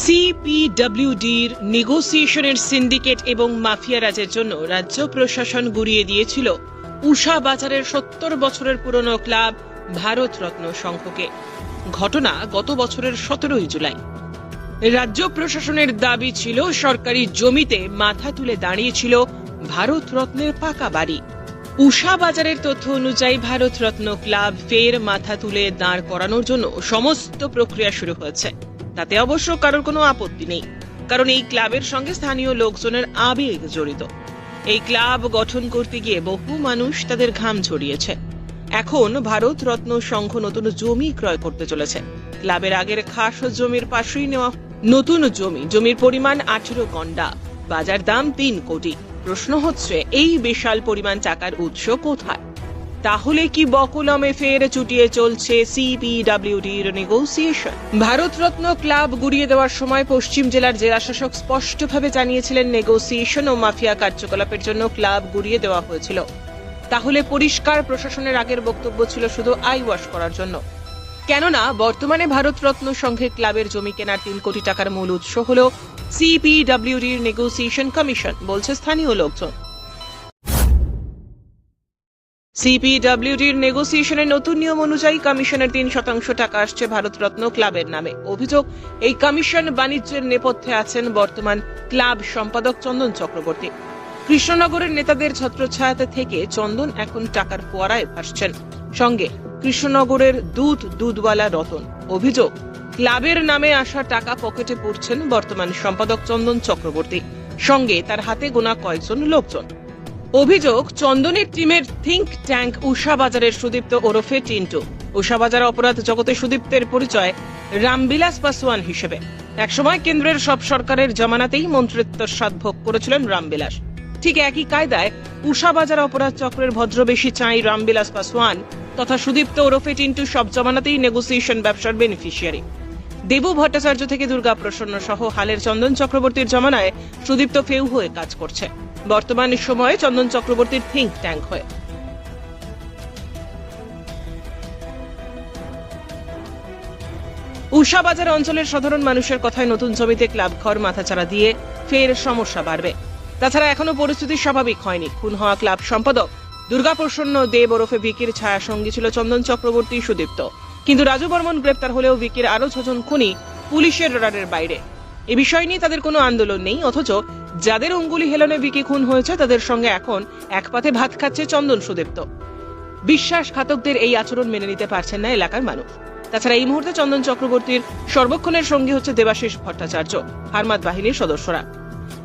সিপিডব্লিউডির নেগোসিয়েশনের syndicate এবং mafia রাজের জন্য রাজ্য প্রশাসন গুড়িয়ে দিয়েছিল উষা বাজারের সত্তর বছরের পুরনো ক্লাব ভারতরত্ন সংঘকে। ঘটনা গত বছরের সতেরোই জুলাই। রাজ্য প্রশাসনের দাবি ছিল সরকারি জমিতে মাথা তুলে দাঁড়িয়েছিল ভারতরত্নের পাকা বাড়ি। উষা বাজারের তথ্য অনুযায়ী ভারতরত্ন ক্লাব ফের মাথা তুলে দাঁড় করানোর জন্য সমস্ত প্রক্রিয়া শুরু হয়েছে। তাতে অবশ্য কারোর কোনো আপত্তি নেই, কারণ এই ক্লাবের সঙ্গে স্থানীয় লোকজনের আবেগ জড়িত। এই ক্লাব গঠন করতে গিয়ে বহু মানুষ তাদের ঘাম ঝরিয়েছে। এখন ভারত রত্ন সংঘ নতুন জমি ক্রয় করতে চলেছে। ক্লাবের আগের খাস জমির পাশেই নেওয়া নতুন জমি, জমির পরিমাণ আঠেরো গন্ডা বাজার দাম তিন কোটি। প্রশ্ন হচ্ছে, এই বিশাল পরিমাণ টাকার উৎস কোথায়? তাহলে কি বকুলমে ফের চুটিয়ে চলছে সিপিডব্লিউডির নেগোসিয়েশন ভারতরত্ন ক্লাব গুড়িয়ে দেওয়ার সময় পশ্চিম জেলার জেলাশাসক স্পষ্টভাবে জানিয়েছিলেন নেগোসিয়েশন ও মাফিয়া কার্যকলাপের জন্য ক্লাব গুড়িয়ে দেওয়া হয়েছিল। তাহলে পরিষ্কার প্রশাসনের আগের বক্তব্য ছিল শুধু আই ওয়াশ করার জন্য। কেননা, বর্তমানে ভারতরত্ন সংঘের ক্লাবের জমি কেনার তিন কোটি টাকার মূল উৎস হল সিপিডব্লিউডির নেগোসিয়েশন কমিশন বলছে স্থানীয় লোকজন। নেগোসিয়েশনের নতুন নিয়ম অনুযায়ী কমিশনের তিন শতাংশ টাকা আসছে ভারতরত্ন ক্লাবের নামে। অভিযোগ, এই কমিশন বাণিজ্যের নেপথ্যে আছেন বর্তমান ক্লাব সম্পাদক চন্দন চক্রবর্তী। কৃষ্ণনগরের নেতাদের ছত্রছায়াতে থেকে চন্দন এখন টাকার ফোয়ারায় ভাসছেন। সঙ্গে, কৃষ্ণনগরের দুধ, দুধওয়ালা রতন। অভিযোগ, ক্লাবের নামে আসা টাকা পকেটে পড়ছেন বর্তমান সম্পাদক চন্দন চক্রবর্তী। সঙ্গে, তার হাতে গোনা কয়েকজন লোকজন। অভিযোগ, চন্দনের টিমের থিঙ্ক ট্যাঙ্ক বাজারের সুদীপ্ত ওরফে টিন্টু। বাজার অপরাধ জগতে সুদীপ্তের পরিচয় রামবিলাস পাসওয়ান হিসেবে। একসময় কেন্দ্রের সব সরকারের জমানাতেই মন্ত্রিত্ব স্বাদ ভোগ করেছিলেন রামবিলাস। ঠিক একই কায়দায় বাজার অপরাধ চক্রের ভদ্রবেশী চাই রামবিলাস পাসওয়ান তথা সুদীপ্ত ওরফে টিন্টু সব জমানাতেই নেগোসিয়েশন ব্যবসার বেনিফিশিয়ারি। দেবু ভট্টাচার্য থেকে দুর্গা প্রসন্ন সহ হালের চন্দন চক্রবর্তীর জমানায় সুদীপ্ত ফেউ হয়ে কাজ করছে। বর্তমান সময়ে চন্দন চক্রবর্তীর থিঙ্ক ট্যাঙ্ক হয়ে। উষা বাজার অঞ্চলের সাধারণ মানুষের কথায় নতুন জমিতে ক্লাব ঘর মাথাচাড়া দিয়ে ফের সমস্যা বাড়বে। তাছাড়া এখনও পরিস্থিতি স্বাভাবিক হয়নি। খুন হওয়া ক্লাব সম্পাদক দুর্গাপ্রসন্ন দেব ওরফে ভিকির ছায়া সঙ্গী ছিল চন্দন চক্রবর্তী সুদীপ্ত। কিন্তু রাজু বর্মন গ্রেপ্তার হলেও ভিকির আরও ছজন খুনি পুলিশের রাডারের বাইরে। এ বিষয় নিয়ে তাদের কোনো আন্দোলন নেই, অথচ যাদের অঙ্গুলি হেলনে বিকি খুন হয়েছে, তাদের সঙ্গে এখন এক পাতে ভাত খাচ্ছে চন্দন সুদীপ্ত। বিশ্বাসঘাতকদের এই আচরণ মেনে নিতে পারছেন না এলাকার মানুষ। তাছাড়া এই মুহূর্তে চন্দন চক্রবর্তীর সর্বক্ষণের সঙ্গী হচ্ছে দেবাশিস ভট্টাচার্য হারমাত বাহিনীর সদস্যরা।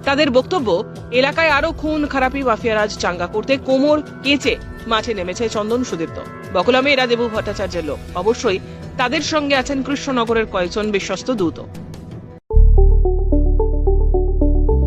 তাদের বক্তব্য, এলাকায় আরও খুন, খারাপি মাফিয়ারাজ চাঙ্গা করতে কোমর কেচে মাঠে নেমেছে চন্দন সুদীপ্ত। বকুলামে এরা দেবু ভট্টাচার্যের লোক। অবশ্যই তাদের সঙ্গে আছেন কৃষ্ণনগরের কয়েকজন বিশ্বস্ত দূত।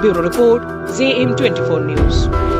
Bureau Report, ZM 24 News.